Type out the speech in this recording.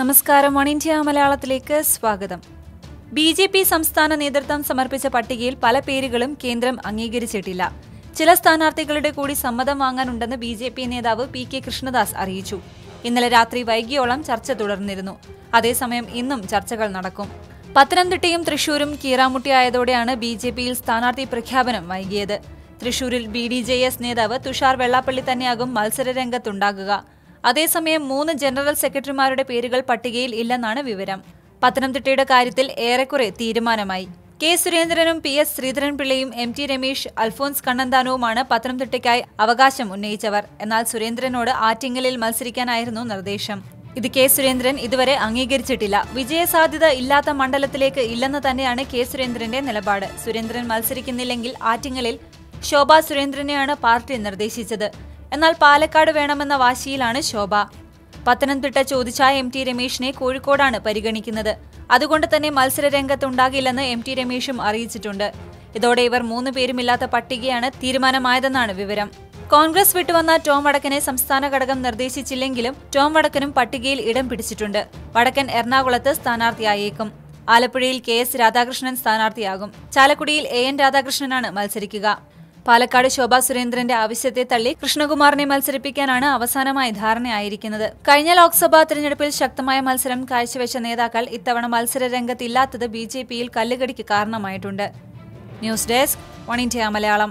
നമസ്കാരം. One India മലയാളത്തിലേക്ക് സ്വാഗതം. ബി ജെ പി സംസ്ഥാന നേതൃത്വം സമർപ്പിച്ച പട്ടികയിൽ പല പേരുകളും കേന്ദ്രം അംഗീകരിച്ചിട്ടില്ല. ചില സ്ഥാനാർത്ഥികളുടെ കൂടി സമ്മതം വാങ്ങാനുണ്ടെന്ന് ബി ജെ പി നേതാവ് പി കെ കൃഷ്ണദാസ് അറിയിച്ചു. ഇന്നലെ രാത്രി വൈകിയോളം ചർച്ച തുടർന്നിരുന്നു. അതേസമയം ഇന്നും ചർച്ചകൾ നടക്കും. പത്തനംതിട്ടയും തൃശൂരും കീറാമുട്ടിയായതോടെയാണ് ബി ജെ പിയിൽ സ്ഥാനാർത്ഥി പ്രഖ്യാപനം വൈകിയത്. തൃശൂരിൽ ബി ഡി ജെ എസ് നേതാവ് തുഷാർ വെള്ളാപ്പള്ളി തന്നെയാകും മത്സര രംഗത്തുണ്ടാകുക അതേസമയം മൂന്ന് ജനറൽ സെക്രട്ടറിമാരുടെ പേരുകൾ പട്ടികയിൽ ഇല്ലെന്നാണ് വിവരം. പത്തനംതിട്ടയുടെ കാര്യത്തിൽ ഏറെക്കുറെ തീരുമാനമായി. കെ സുരേന്ദ്രനും പി എസ് ശ്രീധരൻപിള്ളയും എം ടി രമേശ് അൽഫോൻസ് കണ്ണന്താനവുമാണ് പത്തനംതിട്ടയ്ക്കായി അവകാശം ഉന്നയിച്ചവർ. എന്നാൽ സുരേന്ദ്രനോട് ആറ്റിങ്ങലിൽ മത്സരിക്കാനായിരുന്നു നിർദ്ദേശം. ഇത് കെ സുരേന്ദ്രൻ ഇതുവരെ അംഗീകരിച്ചിട്ടില്ല. വിജയസാധ്യത ഇല്ലാത്ത മണ്ഡലത്തിലേക്ക് ഇല്ലെന്ന് തന്നെയാണ് കെ സുരേന്ദ്രന്റെ നിലപാട്. സുരേന്ദ്രൻ മത്സരിക്കുന്നില്ലെങ്കിൽ ആറ്റിങ്ങലിൽ ശോഭ സുരേന്ദ്രനെയാണ് പാർട്ടി നിർദ്ദേശിച്ചത്. എന്നാൽ പാലക്കാട് വേണമെന്ന വാശിയിലാണ് ശോഭ. പത്തനംതിട്ട ചോദിച്ച എം ടി രമേശിനെ കോഴിക്കോടാണ് പരിഗണിക്കുന്നത്. അതുകൊണ്ട് തന്നെ മത്സര രംഗത്തുണ്ടാകില്ലെന്ന് എം ടി രമേശും അറിയിച്ചിട്ടുണ്ട്. ഇതോടെ ഇവർ മൂന്ന് പേരുമില്ലാത്ത പട്ടികയാണ് തീരുമാനമായതെന്നാണ് വിവരം. കോൺഗ്രസ് വിട്ടുവന്ന ടോം വടക്കനെ സംസ്ഥാന ഘടകം നിർദ്ദേശിച്ചില്ലെങ്കിലും ടോം വടക്കനും പട്ടികയിൽ ഇടം പിടിച്ചിട്ടുണ്ട്. വടക്കൻ എറണാകുളത്ത് സ്ഥാനാർത്ഥിയായേക്കും. ആലപ്പുഴയിൽ കെ എസ് രാധാകൃഷ്ണൻ സ്ഥാനാർത്ഥിയാകും. ചാലക്കുടിയിൽ എ എൻ രാധാകൃഷ്ണനാണ് മത്സരിക്കുക. പാലക്കാട് ശോഭാ സുരേന്ദ്രന്റെ ആവശ്യത്തെ തള്ളി കൃഷ്ണകുമാറിനെ മത്സരിപ്പിക്കാനാണ് അവസാനമായി ധാരണയായിരിക്കുന്നത്. കഴിഞ്ഞ ലോക്സഭാ തെരഞ്ഞെടുപ്പിൽ ശക്തമായ മത്സരം കാഴ്ചവെച്ച നേതാക്കൾ ഇത്തവണ മത്സര രംഗത്തില്ലാത്തത് ബി ജെ പിയിൽ കല്ലുകടിക്ക് കാരണമായിട്ടുണ്ട്. News desk one India Malayalam.